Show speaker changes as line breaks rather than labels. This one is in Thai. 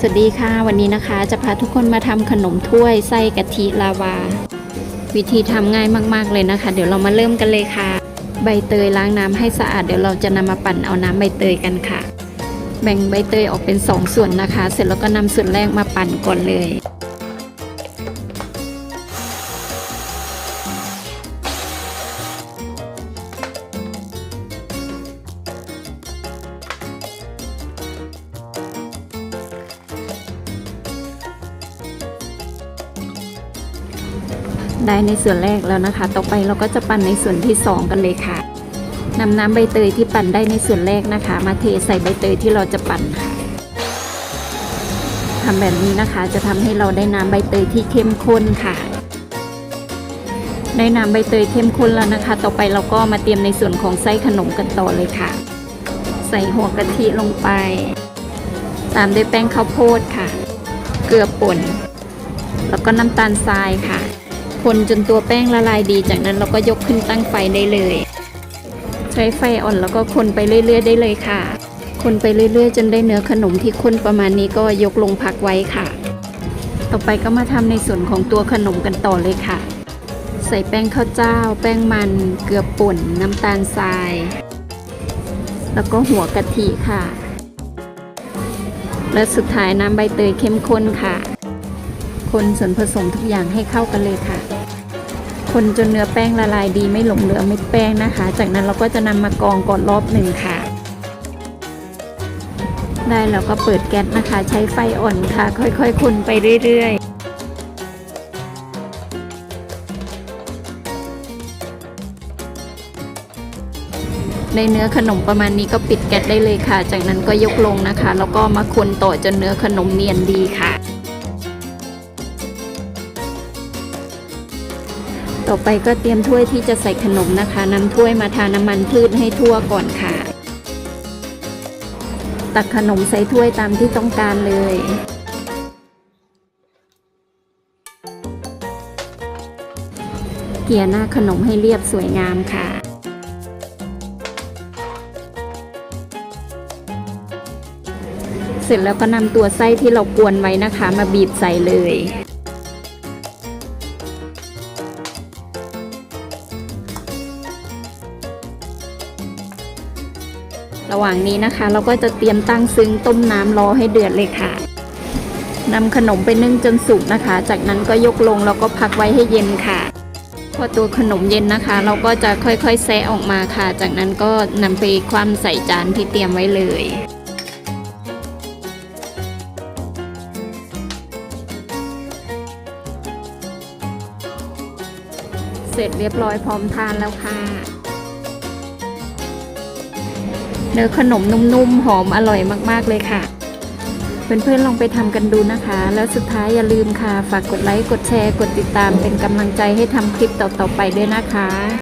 สวัสดีค่ะ วันนี้นะคะจะพาทุกคนมาทำขนมถ้วยไส้กะทิลาวา วิธีทำง่ายมากๆเลยนะคะ เดี๋ยวเรามาเริ่มกันเลยค่ะ ใบเตยล้างน้ำให้สะอาดเดี๋ยวเราจะนำมาปั่นเอาน้ำใบเตยกันค่ะ แบ่งใบเตยออกเป็น 2 ส่วนนะคะ เสร็จแล้วก็นำส่วนแรกมาปั่นก่อนเลย ได้ในส่วนแรกแล้วนะคะ ต่อไปเราก็จะปั่นในส่วนที่ 2 กันเลยค่ะนำน้ำใบเตยที่ปั่นได้ในส่วนแรกนะคะ มาเทใส่ใบเตยที่เราจะปั่นค่ะทำแบบนี้นะคะจะทำให้เราได้น้ำใบเตยที่เข้มข้นค่ะ ได้น้ำใบเตยเข้มข้นแล้วนะคะ ต่อไปเราก็มาเตรียมในส่วนของไส้ขนมกันต่อเลยค่ะ ใส่หัวกะทิลงไป ตามด้วยแป้งข้าวโพดค่ะ เกลือป่น แล้วก็น้ำตาลทรายค่ะ คนจนตัวแป้งละลายดี จากนั้นเราก็ยกขึ้นตั้งไฟได้เลย ใช้ไฟอ่อนแล้วก็คนไปเรื่อยๆ ได้เลยค่ะ คนไปเรื่อยๆ จนได้เนื้อขนมที่ข้นประมาณนี้ก็ยกลงพักไว้ค่ะ ต่อไปก็มาทำในส่วนของตัวขนมกันต่อเลยค่ะ ใส่แป้งข้าวเจ้า แป้งมัน เกลือป่น น้ำตาลทราย แล้วก็หัวกะทิค่ะ และสุดท้ายน้ำใบเตยเข้มข้นค่ะ คนส่วนผสมทุกอย่างให้เข้ากันเลยค่ะ คนจนเนื้อแป้งละลายดีไม่หลงเหลือเม็ดแป้งนะคะ จากนั้นเราก็จะนำมากรองก่อนรอบหนึ่งค่ะ ได้แล้วก็เปิดแก๊สนะคะ ใช้ไฟอ่อนค่ะ ค่อยๆ คนไปเรื่อยๆในเนื้อขนมประมาณนี้ก็ปิดแก๊สได้เลยค่ะ จากนั้นก็ยกลงนะคะ แล้วก็มาคนต่อจนเนื้อขนมเนียนดีค่ะ ต่อไปก็เตรียมถ้วยที่จะใส่ขนมนะคะนำถ้วยมาทาน้ำมันพืชให้ทั่วก่อนค่ะ ตักขนมใส่ถ้วยตามที่ต้องการเลยเกี่ยหน้าขนมให้เรียบสวยงามค่ะ เสร็จแล้วก็นำตัวไส้ที่เรากวนไว้นะคะ มาบีบใส่เลย ระหว่างนี้นะคะ เราก็จะเตรียมตั้งซึ้งต้มน้ำรอให้เดือดเลยค่ะนำขนมไปนึ่งจนสุกนะคะ จากนั้นก็ยกลงแล้วก็พักไว้ให้เย็นค่ะ พอตัวขนมเย็นนะคะ เราก็จะค่อยๆแซะออกมาค่ะ จากนั้นก็นำไปคว่ำใส่จานที่เตรียมไว้เลยเสร็จเรียบร้อยพร้อมทานแล้วค่ะ เนื้อขนมนุ่มๆ หอมอร่อยมากๆเลยค่ะ เพื่อนๆลองไปทำกันดูนะคะ แล้วสุดท้ายอย่าลืมค่ะ ฝากกดไลค์ กดแชร์ กดติดตามเป็นกำลังใจให้ทำคลิปต่อๆไปด้วยนะคะ